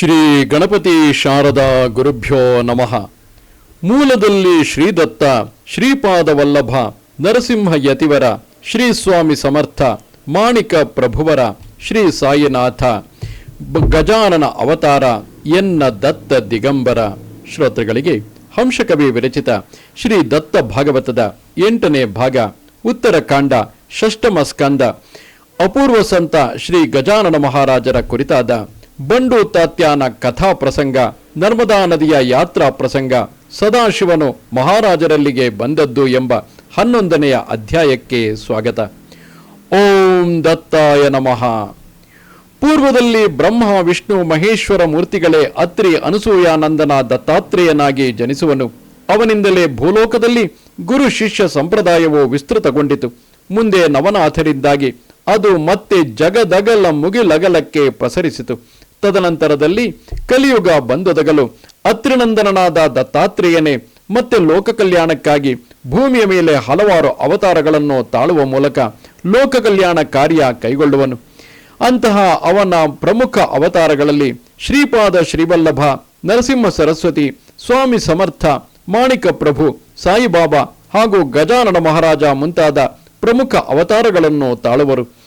ಶ್ರೀ ಗಣಪತಿ ಶಾರದಾ ಗುರುಭ್ಯೋ ನಮಃ. ಮೂಲದಲ್ಲಿ ಶ್ರೀದತ್ತ ಶ್ರೀಪಾದ ವಲ್ಲಭ ನರಸಿಂಹ ಯತಿವರ, ಶ್ರೀ ಸ್ವಾಮಿ ಸಮರ್ಥ, ಮಾಣಿಕ ಪ್ರಭುವರ, ಶ್ರೀ ಸಾಯಿನಾಥ ಗಜಾನನ ಅವತಾರ, ಎನ್ನ ದತ್ತ ದಿಗಂಬರ. ಶ್ರೋತೃಗಳಿಗೆ ಹಂಸಕವಿ ವಿರಚಿತ ಶ್ರೀ ದತ್ತ ಭಾಗವತದ ಎಂಟನೇ ಭಾಗ ಉತ್ತರಕಾಂಡ ಷಷ್ಟಮ ಸ್ಕಂದ, ಅಪೂರ್ವ ಸಂತ ಶ್ರೀ ಗಜಾನನ ಮಹಾರಾಜರ ಕುರಿತಾದ ಬಂಡು ತಾತ್ಯಾನ ಕಥಾ ಪ್ರಸಂಗ, ನರ್ಮದಾ ನದಿಯ ಯಾತ್ರಾ ಪ್ರಸಂಗ, ಸದಾಶಿವನು ಮಹಾರಾಜರಲ್ಲಿಗೆ ಬಂದದ್ದು ಎಂಬ ಹನ್ನೊಂದನೆಯ ಅಧ್ಯಾಯಕ್ಕೆ ಸ್ವಾಗತ. ಓಂ ದತ್ತಾಯ ನಮಃ. ಪೂರ್ವದಲ್ಲಿ ಬ್ರಹ್ಮ, ವಿಷ್ಣು, ಮಹೇಶ್ವರ ಮೂರ್ತಿಗಳೇ ಅತ್ರಿ ಅನಸೂಯಾನಂದನ ದತ್ತಾತ್ರೇಯನಾಗಿ ಜನಿಸುವನು. ಅವನಿಂದಲೇ ಭೂಲೋಕದಲ್ಲಿ ಗುರು ಶಿಷ್ಯ ಸಂಪ್ರದಾಯವು ವಿಸ್ತೃತಗೊಂಡಿತು. ಮುಂದೆ ನವನಾಥರಿದ್ದಾಗಿ ಅದು ಮತ್ತೆ ಜಗದಗಲ ಮುಗಿಲಗಲಕ್ಕೆ ಪ್ರಸರಿಸಿತು. ತದನಂತರದಲ್ಲಿ ಕಲಿಯುಗ ಬಂದೊದಗಲು. ಅತ್ರಿನಂದನನಾದ ದತ್ತಾತ್ರೇಯನೇ, ಮತ್ತೆ ಲೋಕ ಕಲ್ಯಾಣಕ್ಕಾಗಿ ಭೂಮಿಯ ಮೇಲೆ ಹಲವಾರು ಅವತಾರಗಳನ್ನು ತಾಳುವ ಮೂಲಕ ಲೋಕ ಕಲ್ಯಾಣ ಕಾರ್ಯ ಕೈಗೊಳ್ಳುವನು. ಅಂತಹ ಅವನ ಪ್ರಮುಖ ಅವತಾರಗಳಲ್ಲಿ ಶ್ರೀಪಾದ ಶ್ರೀವಲ್ಲಭ, ನರಸಿಂಹ ಸರಸ್ವತಿ, ಸ್ವಾಮಿ ಸಮರ್ಥ, ಮಾಣಿಕ ಪ್ರಭು, ಸಾಯಿಬಾಬಾ ಹಾಗೂ ಗಜಾನನ ಮಹಾರಾಜ ಮುಂತಾದ ಪ್ರಮುಖ ಅವತಾರಗಳನ್ನು ತಾಳುವರು.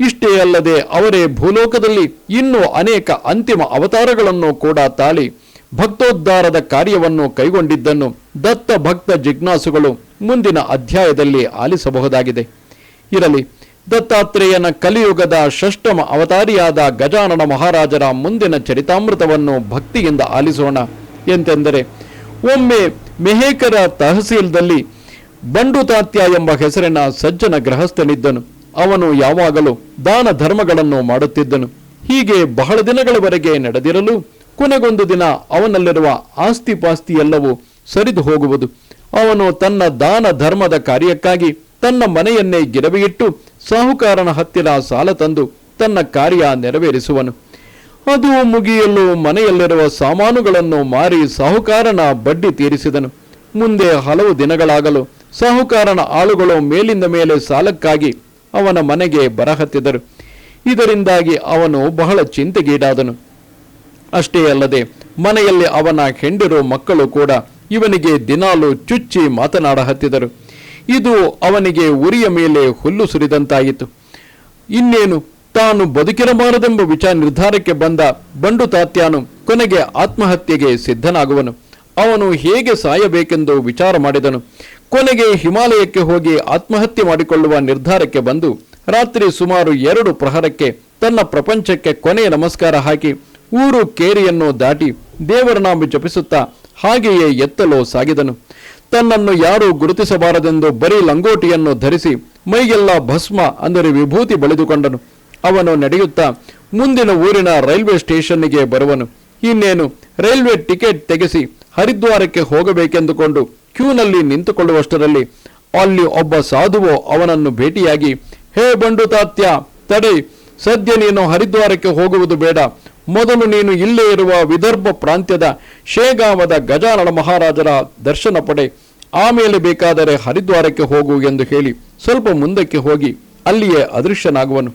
ಇಷ್ಟೇ ಅಲ್ಲದೆ ಅವರೇ ಭೂಲೋಕದಲ್ಲಿ ಇನ್ನೂ ಅನೇಕ ಅಂತಿಮ ಅವತಾರಗಳನ್ನು ಕೂಡ ತಾಳಿ ಭಕ್ತೋದ್ಧಾರದ ಕಾರ್ಯವನ್ನು ಕೈಗೊಂಡಿದ್ದನ್ನು ದತ್ತ ಭಕ್ತ ಜಿಜ್ಞಾಸುಗಳು ಮುಂದಿನ ಅಧ್ಯಾಯದಲ್ಲಿ ಆಲಿಸಬಹುದಾಗಿದೆ. ಇರಲಿ, ದತ್ತಾತ್ರೇಯನ ಕಲಿಯುಗದ ಷಷ್ಠಮ ಅವತಾರಿಯಾದ ಗಜಾನನ ಮಹಾರಾಜರ ಮುಂದಿನ ಚರಿತಾಮೃತವನ್ನು ಭಕ್ತಿಯಿಂದ ಆಲಿಸೋಣ. ಎಂತೆಂದರೆ, ಒಮ್ಮೆ ಮೆಹೇಕರ ತಹಸೀಲ್ದಲ್ಲಿ ಬಂಡುತಾತ್ಯ ಎಂಬ ಹೆಸರಿನ ಸಜ್ಜನ ಗೃಹಸ್ಥನಿದ್ದನು. ಅವನು ಯಾವಾಗಲೂ ದಾನ ಧರ್ಮಗಳನ್ನು ಮಾಡುತ್ತಿದ್ದನು. ಹೀಗೆ ಬಹಳ ದಿನಗಳವರೆಗೆ ನಡೆದಿರಲು ಕೊನೆಗೊಂದು ದಿನ ಅವನಲ್ಲಿರುವ ಆಸ್ತಿ ಪಾಸ್ತಿ ಎಲ್ಲವೂ ಸರಿದು ಹೋಗುವುದು. ಅವನು ತನ್ನ ದಾನ ಧರ್ಮದ ಕಾರ್ಯಕ್ಕಾಗಿ ತನ್ನ ಮನೆಯನ್ನೇ ಗಿರವಿಯಿಟ್ಟು ಸಾಹುಕಾರನ ಹತ್ತಿರ ಸಾಲ ತಂದು ತನ್ನ ಕಾರ್ಯ ನೆರವೇರಿಸುವನು. ಅದು ಮುಗಿಯಲು ಮನೆಯಲ್ಲಿರುವ ಸಾಮಾನುಗಳನ್ನು ಮಾರಿ ಸಾಹುಕಾರನ ಬಡ್ಡಿ ತೀರಿಸಿದನು. ಮುಂದೆ ಹಲವು ದಿನಗಳಾಗಲು ಸಾಹುಕಾರನ ಆಳುಗಳು ಮೇಲಿಂದ ಮೇಲೆ ಸಾಲಕ್ಕಾಗಿ ಅವನ ಮನೆಗೆ ಬರಹತ್ತಿದರು. ಇದರಿಂದಾಗಿ ಅವನು ಬಹಳ ಚಿಂತೆಗೀಡಾದನು. ಅಷ್ಟೇ ಅಲ್ಲದೆ ಮನೆಯಲ್ಲಿ ಅವನ ಹೆಂಡಿರು ಮಕ್ಕಳು ಕೂಡ ಇವನಿಗೆ ದಿನಾಲು ಚುಚ್ಚಿ ಮಾತನಾಡಹತ್ತಿದರು. ಇದು ಅವನಿಗೆ ಉರಿಯ ಮೇಲೆ ಹುಲ್ಲು ಸುರಿದಂತಾಯಿತು. ಇನ್ನೇನು, ತಾನು ಬದುಕಿರಬಾರದೆಂಬ ವಿಚಾರ ನಿರ್ಧಾರಕ್ಕೆ ಬಂದ ಬಂಡು ತಾತ್ಯಾನು ಕೊನೆಗೆ ಆತ್ಮಹತ್ಯೆಗೆ ಸಿದ್ಧನಾಗುವನು. ಅವನು ಹೇಗೆ ಸಾಯಬೇಕೆಂದು ವಿಚಾರ ಮಾಡಿದನು. ಕೊನೆಗೆ ಹಿಮಾಲಯಕ್ಕೆ ಹೋಗಿ ಆತ್ಮಹತ್ಯೆ ಮಾಡಿಕೊಳ್ಳುವ ನಿರ್ಧಾರಕ್ಕೆ ಬಂದು ರಾತ್ರಿ ಸುಮಾರು ಎರಡು ಪ್ರಹರಕ್ಕೆ ತನ್ನ ಪ್ರಪಂಚಕ್ಕೆ ಕೊನೆಯ ನಮಸ್ಕಾರ ಹಾಕಿ ಊರು ಕೇರಿಯನ್ನು ದಾಟಿ ದೇವರ ನಾಮ ಜಪಿಸುತ್ತಾ ಹಾಗೆಯೇ ಎತ್ತಲು ಸಾಗಿದನು. ತನ್ನನ್ನು ಯಾರೂ ಗುರುತಿಸಬಾರದೆಂದು ಬರೀ ಲಂಗೋಟಿಯನ್ನು ಧರಿಸಿ ಮೈಗೆಲ್ಲ ಭಸ್ಮ ಅಂದರೆ ವಿಭೂತಿ ಬಳಿದುಕೊಂಡನು. ಅವನು ನಡೆಯುತ್ತಾ ಮುಂದಿನ ಊರಿನ ರೈಲ್ವೆ ಸ್ಟೇಷನ್ನಿಗೆ ಬರುವನು. ಇನ್ನೇನು, ರೈಲ್ವೆ ಟಿಕೆಟ್ ತೆಗೆಸಿ ಹರಿದ್ವಾರಕ್ಕೆ ಹೋಗಬೇಕೆಂದುಕೊಂಡು ಕ್ಯೂನಲ್ಲಿ ನಿಂತುಕೊಳ್ಳುವಷ್ಟರಲ್ಲಿ ಅಲ್ಲಿ ಒಬ್ಬ ಸಾಧುವು ಅವನನ್ನು ಭೇಟಿಯಾಗಿ, ಹೇ ಬಂಡು ತಾತ್ಯ, ತಡೆ, ಸದ್ಯ ನೀನು ಹರಿದ್ವಾರಕ್ಕೆ ಹೋಗುವುದು ಬೇಡ. ಮೊದಲು ನೀನು ಇಲ್ಲೇ ಇರುವ ವಿದರ್ಭ ಪ್ರಾಂತ್ಯದ ಶೇಗಾವದ ಗಜಾನನ ಮಹಾರಾಜರ ದರ್ಶನ ಪಡೆ. ಆಮೇಲೆ ಬೇಕಾದರೆ ಹರಿದ್ವಾರಕ್ಕೆ ಹೋಗು ಎಂದು ಹೇಳಿ ಸ್ವಲ್ಪ ಮುಂದಕ್ಕೆ ಹೋಗಿ ಅಲ್ಲಿಯೇ ಅದೃಶ್ಯನಾಗುವನು.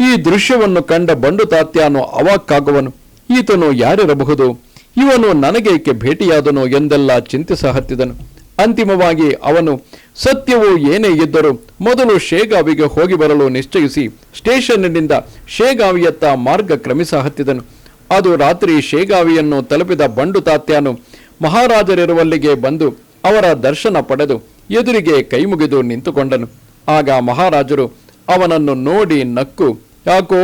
ಈ ದೃಶ್ಯವನ್ನು ಕಂಡ ಬಂಡು ತಾತ್ಯಾನು ಅವಾಕ್ಕಾಗುವನು. ಈತನು ಯಾರಿರಬಹುದು? ಇವನು ನನಗೇಕೆ ಭೇಟಿಯಾದನು ಎಂದೆಲ್ಲ ಚಿಂತಿಸಹತ್ತಿದನು ಅಂತಿಮವಾಗಿ ಅವನು, ಸತ್ಯವು ಏನೇ ಇದ್ದರೂ ಮೊದಲು ಶೇಗಾವಿಗೆ ಹೋಗಿ ಬರಲು ನಿಶ್ಚಯಿಸಿ ಸ್ಟೇಷನ್ನಿಂದ ಶೇಗಾವಿಯತ್ತ ಮಾರ್ಗ ಕ್ರಮಿಸಹತ್ತಿದನು ಅದು ರಾತ್ರಿ ಶೇಗಾವಿಯನ್ನು ತಲುಪಿದ ಬಂಡು ತಾತ್ಯಾನು ಮಹಾರಾಜರಿರುವಲ್ಲಿಗೆ ಬಂದು ಅವರ ದರ್ಶನ ಪಡೆದು ಎದುರಿಗೆ ಕೈಮುಗಿದು ನಿಂತುಕೊಂಡನು. ಆಗ ಮಹಾರಾಜರು ಅವನನ್ನು ನೋಡಿ ನಕ್ಕು, ಯಾಕೋ,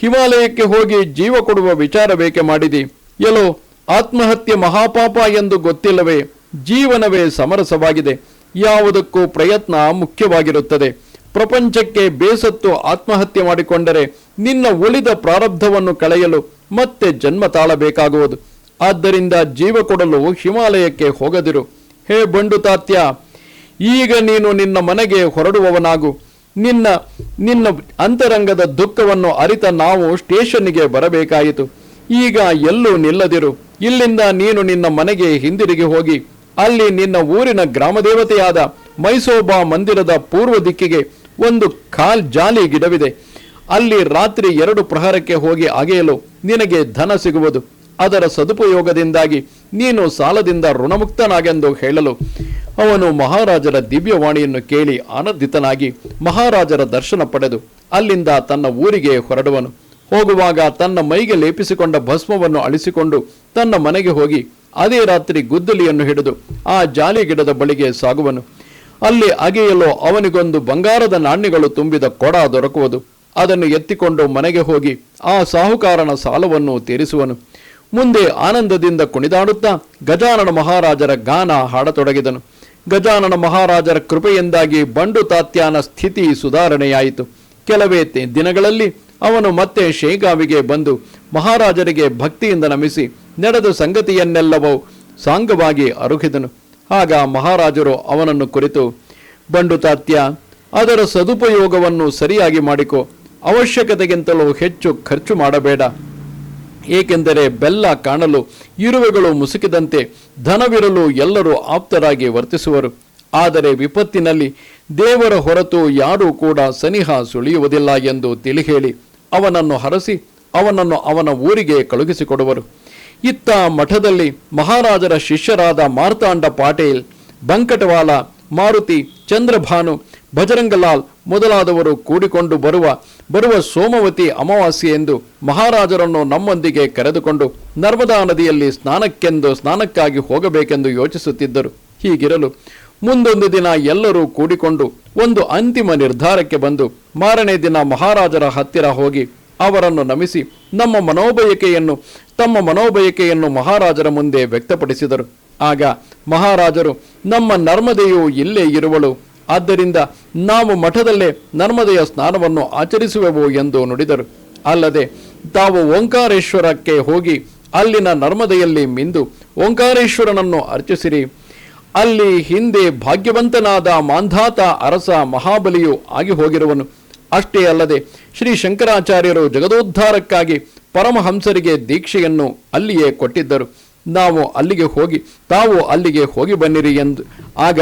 ಹಿಮಾಲಯಕ್ಕೆ ಹೋಗಿ ಜೀವ ಕೊಡುವ ವಿಚಾರ ಬೇಕೆ ಮಾಡಿದಿ? ಎಲ್ಲೋ ಆತ್ಮಹತ್ಯೆ ಮಹಾಪಾಪ ಎಂದು ಗೊತ್ತಿಲ್ಲವೇ ಜೀವನವೇ ಸಮರಸವಾಗಿದೆ. ಯಾವುದಕ್ಕೂ ಪ್ರಯತ್ನ ಮುಖ್ಯವಾಗಿರುತ್ತದೆ. ಪ್ರಪಂಚಕ್ಕೆ ಬೇಸತ್ತು ಆತ್ಮಹತ್ಯೆ ಮಾಡಿಕೊಂಡರೆ ನಿನ್ನ ಉಳಿದ ಪ್ರಾರಬ್ಧವನ್ನು ಕಳೆಯಲು ಮತ್ತೆ ಜನ್ಮ ತಾಳಬೇಕಾಗುವುದು. ಆದ್ದರಿಂದ ಜೀವ ಕೊಡಲು ಹಿಮಾಲಯಕ್ಕೆ ಹೋಗದಿರು. ಹೇ ಬಂಡು ತಾತ್ಯ, ಈಗ ನೀನು ನಿನ್ನ ಮನೆಗೆ ಹೊರಡುವವನಾಗು. ನಿನ್ನ ನಿನ್ನ ಅಂತರಂಗದ ದುಃಖವನ್ನು ಅರಿತ ನಾವು ಸ್ಟೇಷನ್ನಿಗೆ ಬರಬೇಕಾಯಿತು. ಈಗ ಎಲ್ಲೂ ನಿಲ್ಲದಿರು. ಇಲ್ಲಿಂದ ನೀನು ನಿನ್ನ ಮನೆಗೆ ಹಿಂದಿರುಗಿ ಹೋಗಿ, ಅಲ್ಲಿ ನಿನ್ನ ಊರಿನ ಗ್ರಾಮದೇವತೆಯಾದ ಮೈಸೋಬಾ ಮಂದಿರದ ಪೂರ್ವ ದಿಕ್ಕಿಗೆ ಒಂದು ಕಾಲ್ ಜಾಲಿ ಗಿಡವಿದೆ. ಅಲ್ಲಿ ರಾತ್ರಿ ಎರಡು ಪ್ರಹರಕ್ಕೆ ಹೋಗಿ ಅಗೆಯಲು ನಿನಗೆ ಧನ ಸಿಗುವುದು. ಅದರ ಸದುಪಯೋಗದಿಂದಾಗಿ ನೀನು ಸಾಲದಿಂದ ಋಣಮುಕ್ತನಾಗೆಂದು ಹೇಳಲು ಅವನು ಮಹಾರಾಜರ ದಿವ್ಯವಾಣಿಯನ್ನು ಕೇಳಿ ಆನಂದಿತನಾಗಿ ಮಹಾರಾಜರ ದರ್ಶನ ಪಡೆದು ಅಲ್ಲಿಂದ ತನ್ನ ಊರಿಗೆ ಹೊರಡುವನು. ಹೋಗುವಾಗ ತನ್ನ ಮೈಗೆ ಲೇಪಿಸಿಕೊಂಡ ಭಸ್ಮವನ್ನು ಅಳಿಸಿಕೊಂಡು ತನ್ನ ಮನೆಗೆ ಹೋಗಿ ಅದೇ ರಾತ್ರಿ ಗುದ್ದಲಿಯನ್ನು ಹಿಡಿದು ಆ ಜಾಲಿ ಗಿಡದ ಬಳಿಗೆ ಸಾಗುವನು. ಅಲ್ಲಿ ಅಗೆಯಲು ಅವನಿಗೊಂದು ಬಂಗಾರದ ನಾಣ್ಯಗಳು ತುಂಬಿದ ಕೊಡ ದೊರಕುವುದು. ಅದನ್ನು ಎತ್ತಿಕೊಂಡು ಮನೆಗೆ ಹೋಗಿ ಆ ಸಾಹುಕಾರನ ಸಾಲವನ್ನು ತೀರಿಸುವನು. ಮುಂದೆ ಆನಂದದಿಂದ ಕುಣಿದಾಡುತ್ತಾ ಗಜಾನನ ಮಹಾರಾಜರ ಗಾನ ಹಾಡತೊಡಗಿದನು. ಗಜಾನನ ಮಹಾರಾಜರ ಕೃಪೆಯಿಂದಾಗಿ ಬಂಡು ತಾತ್ಯಾನ ಸ್ಥಿತಿ ಸುಧಾರಣೆಯಾಯಿತು. ಕೆಲವೇ ದಿನಗಳಲ್ಲಿ ಅವನು ಮತ್ತೆ ಶೇಗಾವಿಗೆ ಬಂದು ಮಹಾರಾಜರಿಗೆ ಭಕ್ತಿಯಿಂದ ನಮಿಸಿ ನಡೆದ ಸಂಗತಿಯನ್ನೆಲ್ಲವೂ ಸಾಂಗವಾಗಿ ಅರುಹಿದನು. ಆಗ ಮಹಾರಾಜರು ಅವನನ್ನು ಕುರಿತು, ಬಂಡು ತಾತ್ಯ, ಅದರ ಸದುಪಯೋಗವನ್ನು ಸರಿಯಾಗಿ ಮಾಡಿಕೊ. ಅವಶ್ಯಕತೆಗಿಂತಲೂ ಹೆಚ್ಚು ಖರ್ಚು ಮಾಡಬೇಡ. ಏಕೆಂದರೆ ಬೆಲ್ಲ ಕಾಣಲು ಇರುವೆಗಳು ಮುಸುಕಿದಂತೆ ಧನವಿರಲು ಎಲ್ಲರೂ ಆಪ್ತರಾಗಿ ವರ್ತಿಸುವರು. ಆದರೆ ವಿಪತ್ತಿನಲ್ಲಿ ದೇವರ ಹೊರತು ಯಾರೂ ಕೂಡ ಸನಿಹ ಸುಳಿಯುವುದಿಲ್ಲ ಎಂದು ತಿಳಿಹೇಳಿ ಅವನನ್ನು ಹರಸಿ ಅವನನ್ನು ಅವನ ಊರಿಗೆ ಕಳುಹಿಸಿಕೊಡುವರು. ಇತ್ತ ಮಠದಲ್ಲಿ ಮಹಾರಾಜರ ಶಿಷ್ಯರಾದ ಮಾರ್ತಾಂಡ ಪಾಟೀಲ್ ಬಂಕಟವಾಲ ಮಾರುತಿ, ಚಂದ್ರಭಾನು, ಭಜರಂಗಲಾಲ್ ಮೊದಲಾದವರು ಕೂಡಿಕೊಂಡು ಬರುವ ಬರುವ ಸೋಮವತಿ ಅಮಾವಾಸ್ಯೆ ಎಂದು ಮಹಾರಾಜರನ್ನು ನಮ್ಮೊಂದಿಗೆ ಕರೆದುಕೊಂಡು ನರ್ಮದಾ ನದಿಯಲ್ಲಿ ಸ್ನಾನಕ್ಕೆಂದು ಸ್ನಾನಕ್ಕಾಗಿ ಹೋಗಬೇಕೆಂದು ಯೋಚಿಸುತ್ತಿದ್ದರು. ಹೀಗಿರಲು ಮುಂದೊಂದು ದಿನ ಎಲ್ಲರೂ ಕೂಡಿಕೊಂಡು ಒಂದು ಅಂತಿಮ ನಿರ್ಧಾರಕ್ಕೆ ಬಂದು ಮಾರನೇ ದಿನ ಮಹಾರಾಜರ ಹತ್ತಿರ ಹೋಗಿ ಅವರನ್ನು ನಮಿಸಿ ನಮ್ಮ ಮನೋಬಯಕೆಯನ್ನು, ತಮ್ಮ ಮನೋಬಯಕೆಯನ್ನು ಮಹಾರಾಜರ ಮುಂದೆ ವ್ಯಕ್ತಪಡಿಸಿದರು. ಆಗ ಮಹಾರಾಜರು, ನಮ್ಮ ನರ್ಮದೆಯು ಇಲ್ಲೇ ಇರುವಳು, ಆದ್ದರಿಂದ ನಾವು ಮಠದಲ್ಲೇ ನರ್ಮದೆಯ ಸ್ನಾನವನ್ನು ಆಚರಿಸುವೆವು ಎಂದು ನುಡಿದರು. ಅಲ್ಲದೆ ತಾವು ಓಂಕಾರೇಶ್ವರಕ್ಕೆ ಹೋಗಿ ಅಲ್ಲಿನ ನರ್ಮದೆಯಲ್ಲಿ ಮಿಂದು ಓಂಕಾರೇಶ್ವರನನ್ನು ಅರ್ಚಿಸಿರಿ. ಅಲ್ಲಿ ಹಿಂದೆ ಭಾಗ್ಯವಂತನಾದ ಮಾಂಧಾತ ಅರಸ ಮಹಾಬಲಿಯು ಆಗಿ ಹೋಗಿರುವನು. ಅಷ್ಟೇ ಅಲ್ಲದೆ ಶ್ರೀ ಶಂಕರಾಚಾರ್ಯರು ಜಗದೋದ್ಧಾರಕ್ಕಾಗಿ ಪರಮಹಂಸರಿಗೆ ದೀಕ್ಷೆಯನ್ನು ಅಲ್ಲಿಯೇ ಕೊಟ್ಟಿದ್ದರು. ನಾವು ಅಲ್ಲಿಗೆ ಹೋಗಿ, ತಾವು ಅಲ್ಲಿಗೆ ಹೋಗಿ ಬನ್ನಿರಿ ಎಂದು. ಆಗ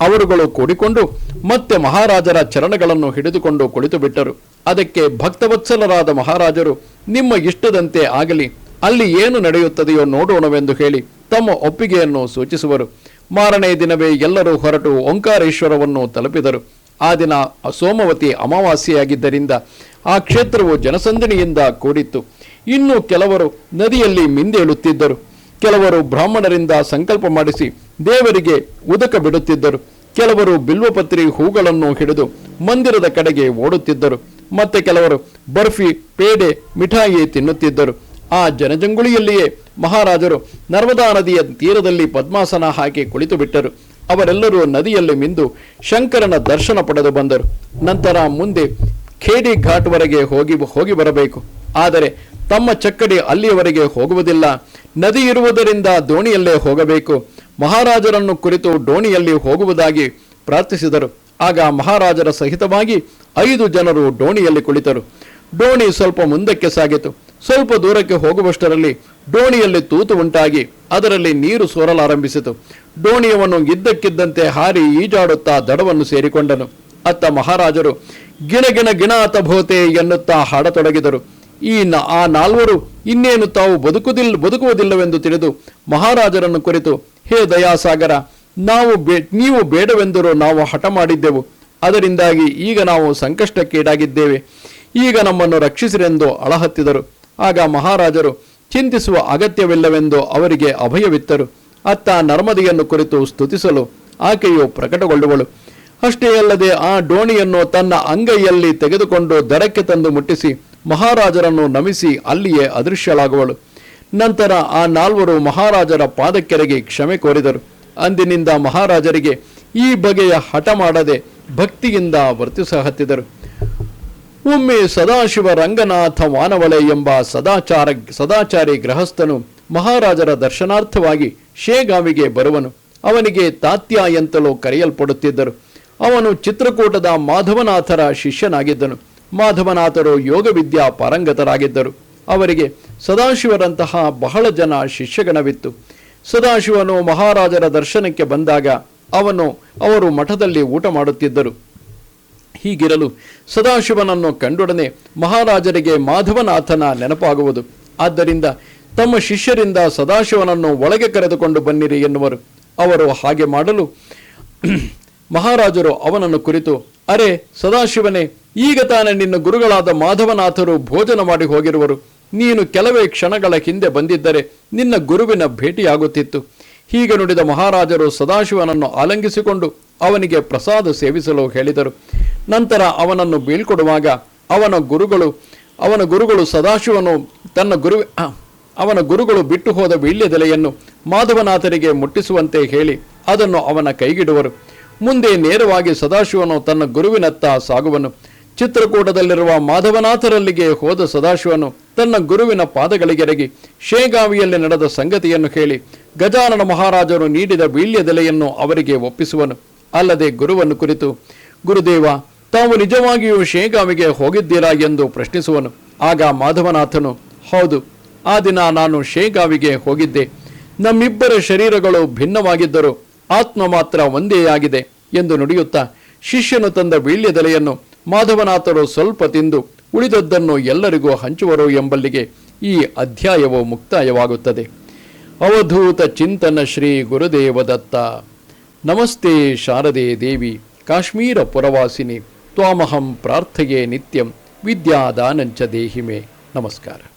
ಅವರುಗಳು ಕೂಡಿಕೊಂಡು ಮತ್ತೆ ಮಹಾರಾಜರ ಚರಣಗಳನ್ನು ಹಿಡಿದುಕೊಂಡು ಕುಳಿತು ಬಿಟ್ಟರು. ಅದಕ್ಕೆ ಭಕ್ತವತ್ಸಲರಾದ ಮಹಾರಾಜರು, ನಿಮ್ಮ ಇಷ್ಟದಂತೆ ಆಗಲಿ, ಅಲ್ಲಿ ಏನು ನಡೆಯುತ್ತದೆಯೋ ನೋಡೋಣವೆಂದು ಹೇಳಿ ತಮ್ಮ ಒಪ್ಪಿಗೆಯನ್ನು ಸೂಚಿಸುವರು. ಮಾರನೇ ದಿನವೇ ಎಲ್ಲರೂ ಹೊರಟು ಓಂಕಾರೇಶ್ವರವನ್ನು ತಲುಪಿದರು. ಆ ದಿನ ಸೋಮವತಿ ಅಮಾವಾಸ್ಯೆಯಾಗಿದ್ದರಿಂದ ಆ ಕ್ಷೇತ್ರವು ಜನಸಂದಣಿಯಿಂದ ಕೂಡಿತ್ತು. ಇನ್ನು ಕೆಲವರು ನದಿಯಲ್ಲಿ ಮಿಂದೇಳುತ್ತಿದ್ದರು. ಕೆಲವರು ಬ್ರಾಹ್ಮಣರಿಂದ ಸಂಕಲ್ಪ ಮಾಡಿಸಿ ದೇವರಿಗೆ ಉದಕ ಬಿಡುತ್ತಿದ್ದರು. ಕೆಲವರು ಬಿಲ್ವಪತ್ರಿ ಹೂಗಳನ್ನು ಹಿಡಿದು ಮಂದಿರದ ಕಡೆಗೆ ಓಡುತ್ತಿದ್ದರು. ಮತ್ತೆ ಕೆಲವರು ಬರ್ಫಿ, ಪೇಡೆ, ಮಿಠಾಯಿ ತಿನ್ನುತ್ತಿದ್ದರು. ಆ ಜನಜಂಗುಳಿಯಲ್ಲಿಯೇ ಮಹಾರಾಜರು ನರ್ಮದಾ ನದಿಯ ತೀರದಲ್ಲಿ ಪದ್ಮಾಸನ ಹಾಕಿ ಕುಳಿತು ಬಿಟ್ಟರು. ಅವರೆಲ್ಲರೂ ನದಿಯಲ್ಲಿ ಮಿಂದು ಶಂಕರನ ದರ್ಶನ ಪಡೆದು ಬಂದರು. ನಂತರ ಮುಂದೆ ಖೇಡಿ ಘಾಟ್ವರೆಗೆ ಹೋಗಿ ಹೋಗಿ ಬರಬೇಕು. ಆದರೆ ತಮ್ಮ ಚಕ್ಕಡಿ ಅಲ್ಲಿಯವರೆಗೆ ಹೋಗುವುದಿಲ್ಲ. ನದಿ ಇರುವುದರಿಂದ ದೋಣಿಯಲ್ಲೇ ಹೋಗಬೇಕು. ಮಹಾರಾಜರನ್ನು ಕುರಿತು ದೋಣಿಯಲ್ಲಿ ಹೋಗುವುದಾಗಿ ಪ್ರಾರ್ಥಿಸಿದರು. ಆಗ ಮಹಾರಾಜರ ಸಹಿತವಾಗಿ ಐದು ಜನರು ದೋಣಿಯಲ್ಲಿ ಕುಳಿತರು. ಡೋಣಿ ಸ್ವಲ್ಪ ಮುಂದಕ್ಕೆ ಸಾಗಿತು. ಸ್ವಲ್ಪ ದೂರಕ್ಕೆ ಹೋಗುವಷ್ಟರಲ್ಲಿ ಡೋಣಿಯಲ್ಲಿ ತೂತು ಉಂಟಾಗಿ ಅದರಲ್ಲಿ ನೀರು ಸೋರಲಾರಂಭಿಸಿತು. ದೋಣಿಯವನು ಇದ್ದಕ್ಕಿದ್ದಂತೆ ಹಾರಿ ಈಜಾಡುತ್ತಾ ದಡವನ್ನು ಸೇರಿಕೊಂಡನು. ಅತ್ತ ಮಹಾರಾಜರು ಗಿಣಗಿಣ ಗಿಣ ಗಿಣಾತ ಭೋತೆ ಎನ್ನುತ್ತಾ ಹಾಡತೊಡಗಿದರು. ಈ ಆ ನಾಲ್ವರು ಇನ್ನೇನು ತಾವು ಬದುಕುದಿಲ್ ಬದುಕುವುದಿಲ್ಲವೆಂದು ತಿಳಿದು ಮಹಾರಾಜರನ್ನು ಕುರಿತು, ಹೇ ದಯಾಸಾಗರ, ನಾವು ಬೇ, ನೀವು ಬೇಡವೆಂದರೂ ನಾವು ಹಠ ಮಾಡಿದ್ದೆವು. ಅದರಿಂದಾಗಿ ಈಗ ನಾವು ಸಂಕಷ್ಟಕ್ಕೀಡಾಗಿದ್ದೇವೆ. ಈಗ ನಮ್ಮನ್ನು ರಕ್ಷಿಸಿರೆಂದು ಅಳಹತ್ತಿದರು. ಆಗ ಮಹಾರಾಜರು, ಚಿಂತಿಸುವ ಅಗತ್ಯವಿಲ್ಲವೆಂದು ಅವರಿಗೆ ಅಭಯವಿತ್ತರು. ಅತ್ತ ನರ್ಮದೆಯನ್ನು ಕುರಿತು ಸ್ತುತಿಸಲು ಆಕೆಯು ಪ್ರಕಟಗೊಳ್ಳುವಳು. ಅಷ್ಟೇ ಅಲ್ಲದೆ ಆ ಡೋಣಿಯನ್ನು ತನ್ನ ಅಂಗೈಯಲ್ಲಿ ತೆಗೆದುಕೊಂಡು ದರಕ್ಕೆ ತಂದು ಮುಟ್ಟಿಸಿ ಮಹಾರಾಜರನ್ನು ನಮಿಸಿ ಅಲ್ಲಿಯೇ ಅದೃಶ್ಯಳಾಗುವಳು. ನಂತರ ಆ ನಾಲ್ವರು ಮಹಾರಾಜರ ಪಾದಕ್ಕೆರಗಿ ಕ್ಷಮೆ ಕೋರಿದರು. ಅಂದಿನಿಂದ ಮಹಾರಾಜರಿಗೆ ಈ ಬಗೆಯ ಹಠ ಮಾಡದೆ ಭಕ್ತಿಯಿಂದ ವರ್ತಿಸಹತ್ತಿದರು. ಒಮ್ಮೆ ಸದಾಶಿವ ರಂಗನಾಥ ವಾನವಲೆ ಎಂಬ ಸದಾಚಾರ, ಸದಾಚಾರಿ ಗೃಹಸ್ಥನು ಮಹಾರಾಜರ ದರ್ಶನಾರ್ಥವಾಗಿ ಶೇಗಾವಿಗೆ ಬರುವನು. ಅವನಿಗೆ ತಾತ್ಯ ಎಂತಲೂ ಕರೆಯಲ್ಪಡುತ್ತಿದ್ದರು. ಅವನು ಚಿತ್ರಕೂಟದ ಮಾಧವನಾಥರ ಶಿಷ್ಯನಾಗಿದ್ದನು. ಮಾಧವನಾಥರು ಯೋಗವಿದ್ಯಾ ಪಾರಂಗತರಾಗಿದ್ದರು. ಅವರಿಗೆ ಸದಾಶಿವರಂತಹ ಬಹಳ ಜನ ಶಿಷ್ಯಗಣವಿತ್ತು. ಸದಾಶಿವನು ಮಹಾರಾಜರ ದರ್ಶನಕ್ಕೆ ಬಂದಾಗ ಅವನು, ಅವರು ಮಠದಲ್ಲಿ ಊಟ ಮಾಡುತ್ತಿದ್ದರು. ಹೀಗಿರಲು ಸದಾಶಿವನನ್ನು ಕಂಡೊಡನೆ ಮಹಾರಾಜರಿಗೆ ಮಾಧವನಾಥನ ನೆನಪಾಗುವುದು. ಆದ್ದರಿಂದ ತಮ್ಮ ಶಿಷ್ಯರಿಂದ ಸದಾಶಿವನನ್ನು ಒಳಗೆ ಕರೆದುಕೊಂಡು ಬನ್ನಿರಿ ಎನ್ನುವರು. ಅವರು ಹಾಗೆ ಮಾಡಲು ಮಹಾರಾಜರು ಅವನನ್ನು ಕುರಿತು, ಅರೆ ಸದಾಶಿವನೇ, ಈಗ ತಾನೇ ನಿನ್ನ ಗುರುಗಳಾದ ಮಾಧವನಾಥರು ಭೋಜನ ಮಾಡಿ ಹೋಗಿರುವರು. ನೀನು ಕೆಲವೇ ಕ್ಷಣಗಳ ಹಿಂದೆ ಬಂದಿದ್ದರೆ ನಿನ್ನ ಗುರುವಿನ ಭೇಟಿಯಾಗುತ್ತಿತ್ತು. ಹೀಗೆ ನುಡಿದ ಮಹಾರಾಜರು ಸದಾಶಿವನನ್ನು ಆಲಂಗಿಸಿಕೊಂಡು ಅವನಿಗೆ ಪ್ರಸಾದ ಸೇವಿಸಲು ಹೇಳಿದರು. ನಂತರ ಅವನನ್ನು ಬೀಳ್ಕೊಡುವಾಗ ಅವನ ಗುರುಗಳು ಅವನ ಗುರುಗಳು ಸದಾಶಿವನು ತನ್ನ ಗುರು, ಅವನ ಗುರುಗಳು ಬಿಟ್ಟು ಹೋದ ವೀಳ್ಯದೆಲೆಯನ್ನು ಮಾಧವನಾಥರಿಗೆ ಮುಟ್ಟಿಸುವಂತೆ ಹೇಳಿ ಅದನ್ನು ಅವನ ಕೈಗಿಡುವರು. ಮುಂದೆ ನೇರವಾಗಿ ಸದಾಶಿವನು ತನ್ನ ಗುರುವಿನತ್ತ ಸಾಗುವನು. ಚಿತ್ರಕೂಟದಲ್ಲಿರುವ ಮಾಧವನಾಥರಲ್ಲಿಗೆ ಹೋದ ಸದಾಶಿವನು ತನ್ನ ಗುರುವಿನ ಪಾದಗಳಿಗೆರಗಿ ಶೇಗಾವಿಯಲ್ಲಿ ನಡೆದ ಸಂಗತಿಯನ್ನು ಹೇಳಿ ಗಜಾನನ ಮಹಾರಾಜರು ನೀಡಿದ ವೀಳ್ಯದೆಲೆಯನ್ನು ಅವರಿಗೆ ಒಪ್ಪಿಸುವನು. ಅಲ್ಲದೆ ಗುರುವನ್ನು ಕುರಿತು, ಗುರುದೇವ ತಾವು ನಿಜವಾಗಿಯೂ ಶೇಗಾವಿಗೆ ಹೋಗಿದ್ದೀರಾ ಎಂದು ಪ್ರಶ್ನಿಸುವನು. ಆಗ ಮಾಧವನಾಥನು, ಹೌದು, ಆ ದಿನ ನಾನು ಶೇಗಾವಿಗೆ ಹೋಗಿದ್ದೆ. ನಮ್ಮಿಬ್ಬರ ಶರೀರಗಳು ಭಿನ್ನವಾಗಿದ್ದರೂ ಆತ್ಮ ಮಾತ್ರ ಒಂದೇ ಆಗಿದೆ ಎಂದು ನುಡಿಯುತ್ತಾ ಶಿಷ್ಯನು ತಂದ ವೀಳ್ಯದೆಲೆಯನ್ನು ಮಾಧವನಾಥರು ಸ್ವಲ್ಪ ತಿಂದು ಉಳಿದದ್ದನ್ನು ಎಲ್ಲರಿಗೂ ಹಂಚುವರು ಎಂಬಲ್ಲಿಗೆ ಈ ಅಧ್ಯಾಯವು ಮುಕ್ತಾಯವಾಗುತ್ತದೆ. ಅವಧೂತ ಚಿಂತನ ಶ್ರೀ ಗುರುದೇವದತ್ತ. ನಮಸ್ತೆ ಶಾರದೆ ದೇವಿ, ಕಾಶ್ಮೀರ ಪುರವಾಸಿನಿ. ത്വാമഹം പ്രാർത്ഥയേ നിത്യം വിദ്യാദാനഞ്ച ദേഹിമേ. നമസ്കാരം.